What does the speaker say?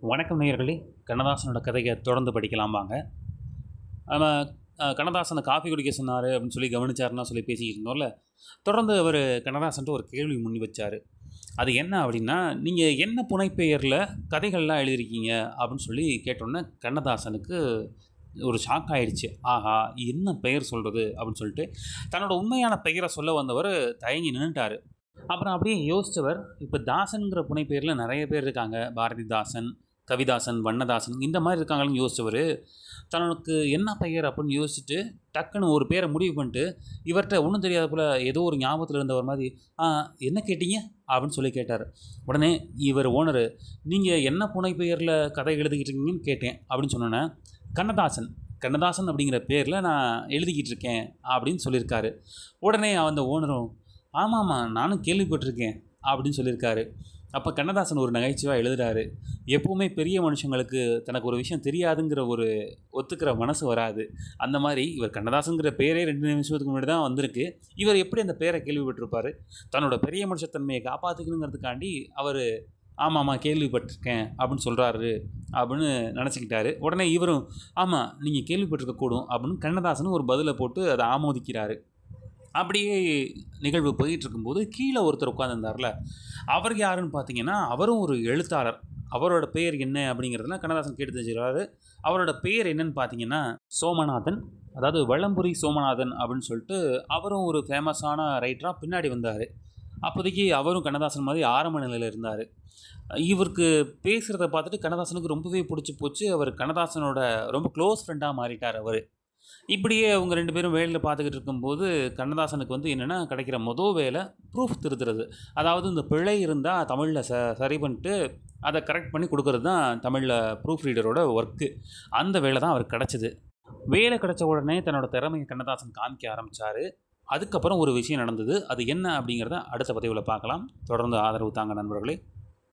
வணக்கம் நேயர்களே. கண்ணதாசனோட கதையை தொடர்ந்து படிக்கலாம் வாங்க. நம்ம கண்ணதாசனை காஃபி குடிக்க சொன்னார் அப்படின்னு சொல்லி கவனிச்சாருன்னா சொல்லி பேசிக்கிட்டு இருந்தோம்ல தொடர்ந்து அவர் கண்ணதாசன்ட்டு ஒரு கேள்வி முன் வச்சார். அது என்ன அப்படின்னா நீங்கள் என்ன புனைப்பெயரில் கதைகள்லாம் எழுதியிருக்கீங்க அப்படின்னு சொல்லி கேட்டோன்னே கண்ணதாசனுக்கு ஒரு ஷாக் ஆயிடுச்சு. ஆஹா என்ன பெயர் சொல்கிறது அப்படின்னு சொல்லிட்டு தன்னோட உண்மையான பெயரை சொல்ல வந்தவர் தயங்கி நின்றுட்டார் அப்புறம் அப்படியே யோசித்தவர் இப்போ தாசன்கிற புனைப்பெயரில் நிறைய பேர் இருக்காங்க. பாரதிதாசன் கவிதாசன் வண்ணதாசன் இந்த மாதிரி இருக்காங்கன்னு யோசிச்சவர். தனக்கு என்ன பெயர் அப்படின்னு யோசிச்சுட்டு டக்குன்னு ஒரு பேரை முடிவு பண்ணிட்டு இவர்கிட்ட ஒன்றும் தெரியாத போல் ஏதோ ஒரு ஞாபகத்தில் இருந்தவர் மாதிரி என்ன கேட்டீங்க? அப்படின்னு சொல்லி கேட்டார். உடனே இவர் ஓனரு நீங்கள் என்ன புனை பெயரில் கதை எழுதிக்கிட்டு இருக்கீங்கன்னு கேட்டேன் அப்படின்னு சொன்னோன்னே கண்ணதாசன் கண்ணதாசன் அப்படிங்கிற பேரில் நான் எழுதிக்கிட்டு இருக்கேன் அப்படின்னு சொல்லியிருக்காரு. உடனே அந்த ஓனரும் ஆமாம்மா நானும் கேள்விப்பட்டிருக்கேன் அப்படின்னு சொல்லியிருக்காரு. அப்போ கண்ணதாசன் ஒரு நகைச்சுவாக எழுதுறாரு. எப்பவுமே பெரிய மனுஷங்களுக்கு தனக்கு ஒரு விஷயம் தெரியாதுங்கிற ஒரு ஒத்துக்கிற மனசு வராது. அந்த மாதிரி இவர் கண்ணதாசங்கிற பேரே ரெண்டு நிமிஷத்துக்கு முன்னாடி தான் வந்திருக்கு. இவர் எப்படி அந்த பேரை கேள்விப்பட்டிருப்பார்? தன்னோட பெரிய மனுஷத்தன்மையை காப்பாற்றிக்கணுங்கிறதுக்காண்டி அவர் ஆமாம்மா கேள்விப்பட்டிருக்கேன் அப்படின்னு சொல்கிறாரு அப்படின்னு நினச்சிக்கிட்டாரு. உடனே இவரும் ஆமாம் நீங்கள் கேள்விப்பட்டிருக்கக்கூடும் அப்படின்னு கண்ணதாசன் ஒரு பதிலை போட்டு அதை ஆமோதிக்கிறாரு. அப்படியே நிகழ்வு போயிட்டுருக்கும்போது கீழே ஒருத்தர் உட்காந்துருந்தார்ல அவர் யாருன்னு பார்த்தீங்கன்னா அவரும் ஒரு எழுத்தாளர். அவரோட பெயர் என்ன அப்படிங்கிறதுலாம் கண்ணதாசன் கேட்டு தெரிஞ்சுக்கிறாரு. அவரோட பெயர் என்னன்னு பார்த்தீங்கன்னா சோமநாதன். அதாவது வளம்புரி சோமநாதன் அப்படின்னு சொல்லிட்டு அவரும் ஒரு ஃபேமஸான ரைட்டராக பின்னாடி வந்தார். அப்போதைக்கு அவரும் கண்ணதாசன் மாதிரி ஆரம்ப நிலையில் இருந்தார். இவருக்கு பேசுகிறத பார்த்துட்டு கண்ணதாசனுக்கு ரொம்பவே பிடிச்சி போச்சு. அவர் கண்ணதாசனோட ரொம்ப க்ளோஸ் ஃப்ரெண்டாக மாறிட்டார் அவர். இப்படியே அவங்க ரெண்டு பேரும் வேலையில் பார்த்துக்கிட்டு இருக்கும்போது கண்ணதாசனுக்கு வந்து என்னென்னா கிடைக்கிற மொதல் வேலை ப்ரூஃப் திருத்துறது. அதாவது இந்த பிழை இருந்தால் தமிழில் ச சரி பண்ணிட்டு அதை கரெக்ட் பண்ணி கொடுக்கறது தான் தமிழில் ப்ரூஃப் ரீடரோட ஒர்க்கு அந்த வேலை தான் அவருக்கு கிடச்சிது. வேலை கிடச்ச உடனே தன்னோட திறமையை கண்ணதாசன் காமிக்க ஆரம்பித்தார் அதுக்கப்புறம் ஒரு விஷயம் நடந்தது. அது என்ன அப்படிங்கிறத அடுத்த பதிவில் பார்க்கலாம். தொடர்ந்து ஆதரவு தாங்க நண்பர்களே.